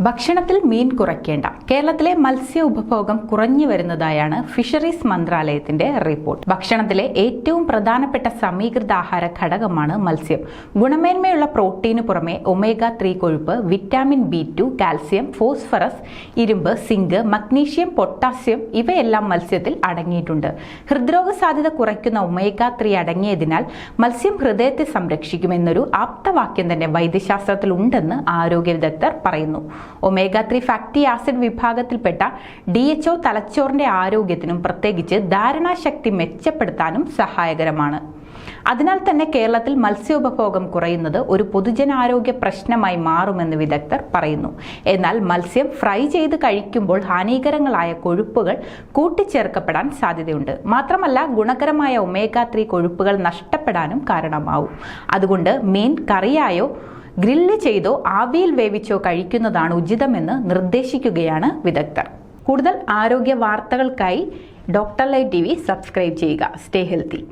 ഭക്ഷണത്തിൽ മീൻ കുറയ്ക്കേണ്ട. കേരളത്തിലെ മത്സ്യ ഉപഭോഗം കുറഞ്ഞു വരുന്നതായാണ് ഫിഷറീസ് മന്ത്രാലയത്തിന്റെ റിപ്പോർട്ട്. ഭക്ഷണത്തിലെ ഏറ്റവും പ്രധാനപ്പെട്ട സമീകൃത ആഹാര ഘടകമാണ് മത്സ്യം. ഗുണമേന്മയുള്ള പ്രോട്ടീന് പുറമെ ഒമേഗ ത്രീ കൊഴുപ്പ് vitamin B two calcium phosphorus ഇരുമ്പ് സിങ്ക് മഗ്നീഷ്യം പൊട്ടാസ്യം ഇവയെല്ലാം മത്സ്യത്തിൽ അടങ്ങിയിട്ടുണ്ട്. ഹൃദ്രോഗ സാധ്യത കുറയ്ക്കുന്ന ഒമേഗ ത്രീ അടങ്ങിയതിനാൽ മത്സ്യം ഹൃദയത്തെ സംരക്ഷിക്കുമെന്നൊരു ആപ്തവാക്യം തന്നെ വൈദ്യശാസ്ത്രത്തിൽ ഉണ്ടെന്ന് ആരോഗ്യ വിദഗ്ധർ പറയുന്നു. ഒമേഗ ത്രീ ഫാറ്റി ആസിഡ് വിഭാഗത്തിൽപ്പെട്ട ഡി എച്ച് ഒ തലച്ചോറിന്റെ ആരോഗ്യത്തിനും പ്രത്യേകിച്ച് ധാരണാശക്തി മെച്ചപ്പെടുത്താനും സഹായകരമാണ്. അതിനാൽ തന്നെ കേരളത്തിൽ മത്സ്യോപഭോഗം കുറയുന്നത് ഒരു പൊതുജനാരോഗ്യ പ്രശ്നമായി മാറുമെന്ന് വിദഗ്ധർ പറയുന്നു. എന്നാൽ മത്സ്യം ഫ്രൈ ചെയ്ത് കഴിക്കുമ്പോൾ ഹാനികരങ്ങളായ കൊഴുപ്പുകൾ കൂട്ടിച്ചേർക്കപ്പെടാൻ സാധ്യതയുണ്ട്. മാത്രമല്ല ഗുണകരമായ ഒമേഗ ത്രീ കൊഴുപ്പുകൾ നഷ്ടപ്പെടാനും കാരണമാവും. അതുകൊണ്ട് മീൻ കറിയായോ ഗ്രില്ല് ചെയ്തോ ആവിയിൽ വേവിച്ചോ കഴിക്കുന്നതാണ് ഉചിതമെന്ന് നിർദ്ദേശിക്കുകയാണ് വിദഗ്ധർ. കൂടുതൽ ആരോഗ്യ വാർത്തകൾക്കായി doctor light T V subscribe ചെയ്യുക. Stay healthy.